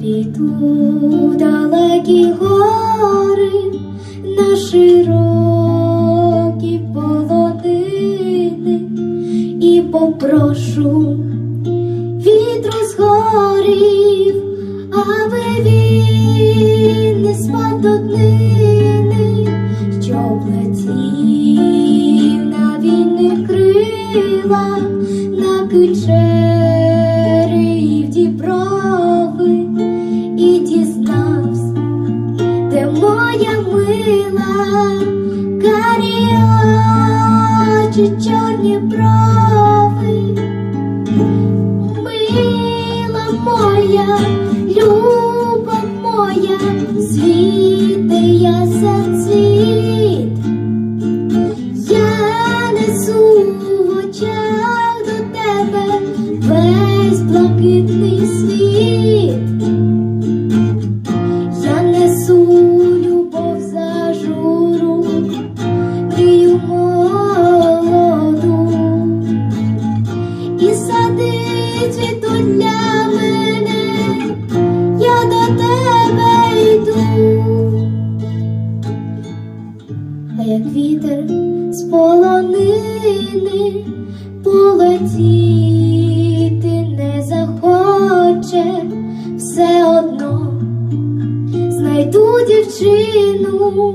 піду далекі гори на широкі вітру з горів, аби він не спав до днини, щоб летів на вільних крилах, на кичері в діброви, і дізнався, де моя мила, карі чорні брови. Моя, а як вітер з полонини полетіти не захоче, все одно знайду дівчину,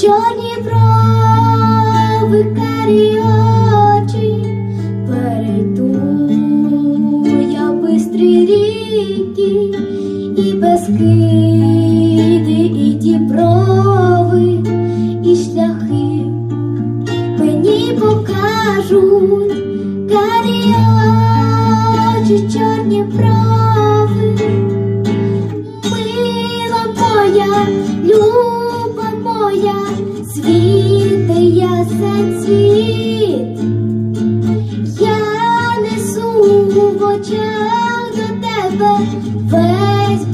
чорні брови, карі очі, перейду я бистрі ріки і безкиди, карі чорні брови. Мила моя, люба моя, світи ясен світ. Я несу в очах до тебе весь.